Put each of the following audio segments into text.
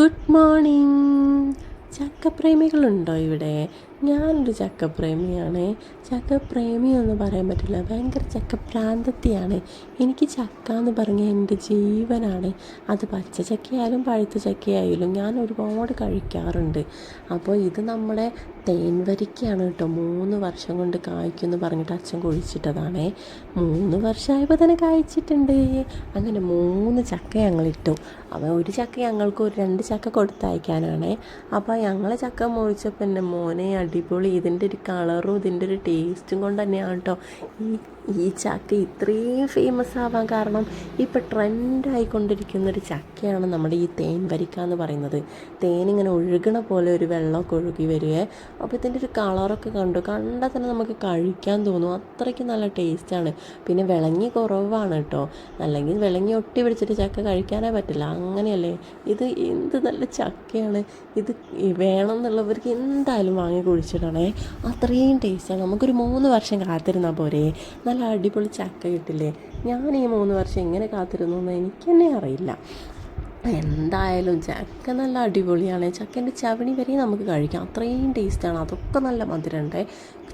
Good morning. ചക്കപ്രേമികളുണ്ടോ ഇവിടെ? ഞാനൊരു ചക്കപ്രേമിയാണ്. ചക്കപ്രേമി എന്ന് പറയാൻ പറ്റില്ല. ഭയങ്കര ചക്കപ്രാന്തത്തിയാണ് എനിക്ക് ചക്ക എന്ന് പറഞ്ഞാൽ എന്റെ ജീവനാണ്. അത് പച്ച ചക്കയായാലും പഴുത്ത ചക്കയായാലും ഞാൻ ഒരുപാട് കഴിക്കാറുണ്ട്. അപ്പോൾ ഇത് നമ്മുടെ തേൻവരിക്കയാണ് കേട്ടോ. മൂന്ന് വർഷം കൊണ്ട് കായ്ക്കുമെന്ന് പറഞ്ഞിട്ട് അച്ഛൻ കുഴിച്ചിട്ടതാണേ. മൂന്ന് വർഷമായപ്പോൾ തന്നെ കായ്ച്ചിട്ടുണ്ട്. അങ്ങനെ മൂന്ന് ചക്ക ഞങ്ങളിട്ടു അപ്പോൾ ഒരു ചക്ക ഞങ്ങൾക്ക് ഒരു രണ്ട് ചക്ക കൊടുത്തയക്കാനാണേ. അപ്പോൾ ഞങ്ങളെ ചക്ക മുറിച്ചപ്പോൾ എന്റെ മോനെ അടിപൊളി. ഇതിന്റെ ഒരു കളറും ഇതിന്റെ ഒരു ടേസ്റ്റും കൊണ്ട് തന്നെയാണ് കേട്ടോ ഈ ഈ ചക്ക ഇത്രയും ഫേമസ് ആവാൻ കാരണം ഇപ്പോൾ ട്രെൻഡായിക്കൊണ്ടിരിക്കുന്ന ഒരു ചക്കയാണ് നമ്മുടെ ഈ തേൻ വരിക്ക എന്ന് പറയുന്നത്. തേനിങ്ങനെ ഒഴുകണ പോലെ ഒരു വെള്ളമൊക്കെ ഒഴുകി വരികയെ. അപ്പോൾ ഇതിന്റെ ഒരു കളറൊക്കെ കണ്ടു. കണ്ടാൽ തന്നെ നമുക്ക് കഴിക്കാൻ തോന്നും. അത്രയ്ക്ക് നല്ല ടേസ്റ്റാണ് പിന്നെ വിളങ്ങി കുറവാണ് കേട്ടോ അല്ലെങ്കിൽ വിളങ്ങി ഒട്ടി പിടിച്ചിട്ട് ചക്ക കഴിക്കാനേ പറ്റില്ല. അങ്ങനെയല്ലേ? ഇത് എന്ത് നല്ല ചക്കയാണ്. ഇത് വേണം എന്നുള്ളവർക്ക് എന്തായാലും വാങ്ങി കുഴിച്ചിടണേ അത്രയും ടേസ്റ്റാണ് നമുക്കൊരു മൂന്ന് വർഷം കാത്തിരുന്നാൽ പോരെ. നല്ല അടിപൊളി ചക്ക കിട്ടില്ലേ? ഞാൻ ഈ മൂന്ന് വർഷം എങ്ങനെ കാത്തിരുന്നു എന്ന് എനിക്ക് തന്നെ അറിയില്ല. എന്തായാലും ചക്ക നല്ല അടിപൊളിയാണ്. ചക്കേന്റെ ചവണി വരെ നമുക്ക് കഴിക്കാം. അത്രയും ടേസ്റ്റാണ്. അതൊക്കെ നല്ല മധുരമുണ്ട്.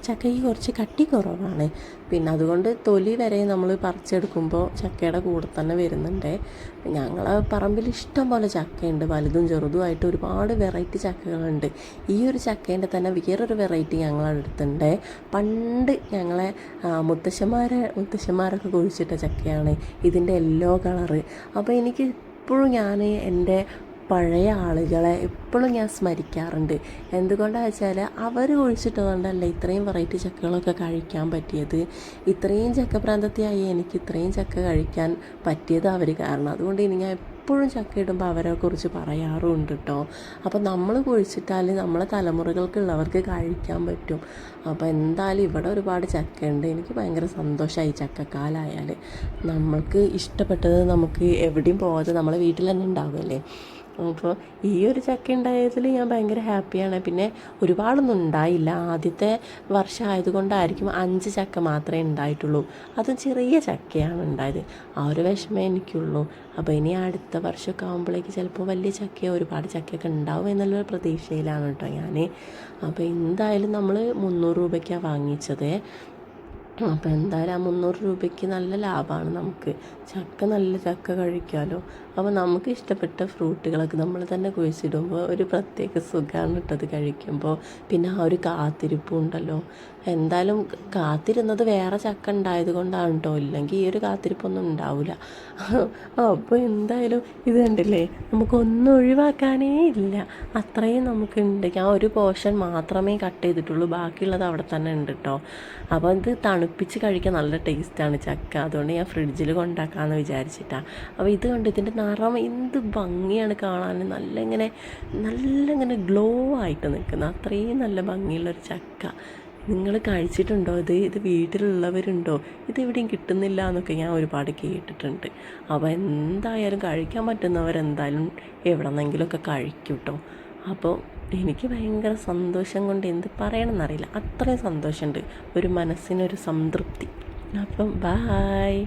ചക്കയ്ക്ക് കുറച്ച് കട്ടി കുറവാണ്. പിന്നെ അതുകൊണ്ട് തൊലി വരെ നമ്മൾ പറിച്ചെടുക്കുമ്പോൾ ചക്കയുടെ കൂടെ തന്നെ വരുന്നുണ്ട്. ഞങ്ങളെ പറമ്പിൽ ഇഷ്ടം പോലെ ചക്കയുണ്ട്. വലുതും ചെറുതുമായിട്ട് ഒരുപാട് വെറൈറ്റി ചക്കകളുണ്ട്. ഈ ഒരു ചക്കേന്റെ തന്നെ വേറൊരു വെറൈറ്റി ഞങ്ങളുടെ അടുത്തുണ്ട്. പണ്ട് ഞങ്ങളെ മുത്തശ്ശന്മാരെ മുത്തശ്ശന്മാരൊക്കെ കുഴിച്ചിട്ട ചക്കയാണ് ഇതിന്റെ യെല്ലോ കളറ്. അപ്പോൾ എനിക്ക് എപ്പോഴും ഞാൻ എന്റെ പഴയ ആളുകളെ ഇപ്പോഴും ഞാൻ സ്മരിക്കാറുണ്ട്. എന്തുകൊണ്ടാണെന്ന് വെച്ചാൽ അവർ കുഴിച്ചിട്ടതുകൊണ്ടല്ല ഇത്രയും വെറൈറ്റി ചക്കകളൊക്കെ കഴിക്കാൻ പറ്റിയത്. ഇത്രയും ചക്കപ്രാന്തത്തിയായി എനിക്ക് ഇത്രയും ചക്ക കഴിക്കാൻ പറ്റിയത് അവർ കാരണം. അതുകൊണ്ട് ഇനി ഞാൻ എപ്പോഴും ചക്ക ഇടുമ്പോൾ അവരെ കുറിച്ച് പറയാറുമുണ്ട് കേട്ടോ അപ്പോൾ നമ്മൾ കുഴിച്ചിട്ടാൽ നമ്മളെ തലമുറകൾക്കുള്ളവർക്ക് കഴിക്കാൻ പറ്റും. അപ്പോൾ എന്തായാലും ഇവിടെ ഒരുപാട് ചക്കയുണ്ട്. എനിക്ക് ഭയങ്കര സന്തോഷമായി ചക്കക്കാലായാൽ നമ്മൾക്ക് ഇഷ്ടപ്പെട്ടത് നമുക്ക് എവിടെയും പോകാതെ നമ്മളെ വീട്ടിൽ തന്നെ ഉണ്ടാവുമല്ലേ അപ്പോൾ ഈ ഒരു ചക്ക ഉണ്ടായതിൽ ഞാൻ ഭയങ്കര ഹാപ്പിയാണ്. പിന്നെ ഒരുപാടൊന്നും ഉണ്ടായില്ല. ആദ്യത്തെ വർഷം ആയതുകൊണ്ടായിരിക്കും അഞ്ച് ചക്ക മാത്രമേ ഉണ്ടായിട്ടുള്ളൂ. അത് ചെറിയ ചക്കയാണ് ഉണ്ടായത്. ആ ഒരു വിഷമേ എനിക്കുള്ളൂ. അപ്പോൾ ഇനി അടുത്ത വർഷമൊക്കെ ആകുമ്പോഴേക്ക് ചിലപ്പോൾ വലിയ ചക്കയോ ഒരുപാട് ചക്കയൊക്കെ ഉണ്ടാവും എന്നുള്ള പ്രതീക്ഷയിലാണ് കേട്ടോ ഞാൻ. അപ്പോൾ എന്തായാലും നമ്മൾ മുന്നൂറ് രൂപയ്ക്കാണ് വാങ്ങിച്ചത്. അപ്പോൾ എന്തായാലും ആ മുന്നൂറ് രൂപയ്ക്ക് നല്ല ലാഭമാണ് നമുക്ക്. ചക്ക നല്ല ചക്ക കഴിക്കാമല്ലോ അപ്പോൾ നമുക്ക് ഇഷ്ടപ്പെട്ട ഫ്രൂട്ടുകളൊക്കെ നമ്മൾ തന്നെ കുഴിച്ചിടുമ്പോൾ ഒരു പ്രത്യേക സുഖമാണ് ഇട്ടത് കഴിക്കുമ്പോൾ. പിന്നെ ആ ഒരു കാത്തിരിപ്പും ഉണ്ടല്ലോ. എന്തായാലും കാത്തിരുന്നത് വേറെ ചക്ക ഉണ്ടായത് കൊണ്ടാണ് കേട്ടോ. ഇല്ലെങ്കിൽ ഈ ഒരു കാത്തിരിപ്പൊന്നും ഉണ്ടാവില്ല അപ്പോൾ എന്തായാലും ഇത് കണ്ടില്ലേ? നമുക്കൊന്നും ഒഴിവാക്കാനേ ഇല്ല. അത്രയും നമുക്കുണ്ട് ആ ഒരു പോർഷൻ മാത്രമേ കട്ട് ചെയ്തിട്ടുള്ളൂ. ബാക്കിയുള്ളത് അവിടെ തന്നെ ഉണ്ട് കേട്ടോ. അപ്പോൾ ഇത് തണുപ്പിച്ച് കഴിക്കാൻ നല്ല ടേസ്റ്റാണ് ചക്ക. അതുകൊണ്ട് ഞാൻ ഫ്രിഡ്ജിൽ കൊണ്ടാക്കാമെന്ന് വിചാരിച്ചിട്ടാണ് അപ്പോൾ ഇത് കണ്ട് ഇതിന്റെ നിറം എന്ത് ഭംഗിയാണ് കാണാൻ നല്ല ഇങ്ങനെ നല്ല ഇങ്ങനെ ഗ്ലോ ആയിട്ട് നിൽക്കുന്ന അത്രയും നല്ല ഭംഗിയുള്ളൊരു ചക്ക. നിങ്ങൾ കഴിച്ചിട്ടുണ്ടോ ഇത്? ഇത് വീട്ടിലുള്ളവരുണ്ടോ? ഇത് എവിടെയും കിട്ടുന്നില്ല എന്നൊക്കെ ഞാൻ ഒരുപാട് കേട്ടിട്ടുണ്ട്. അപ്പോൾ എന്തായാലും കഴിക്കാൻ പറ്റുന്നവരെന്തായാലും എവിടെ നിന്നെങ്കിലുമൊക്കെ കഴിക്കും കേട്ടോ അപ്പോൾ എനിക്ക് ഭയങ്കര സന്തോഷം കൊണ്ട് എന്ത് പറയണമെന്നറിയില്ല. അത്രയും സന്തോഷമുണ്ട്. ഒരു മനസ്സിനൊരു സംതൃപ്തി. അപ്പം ബായ്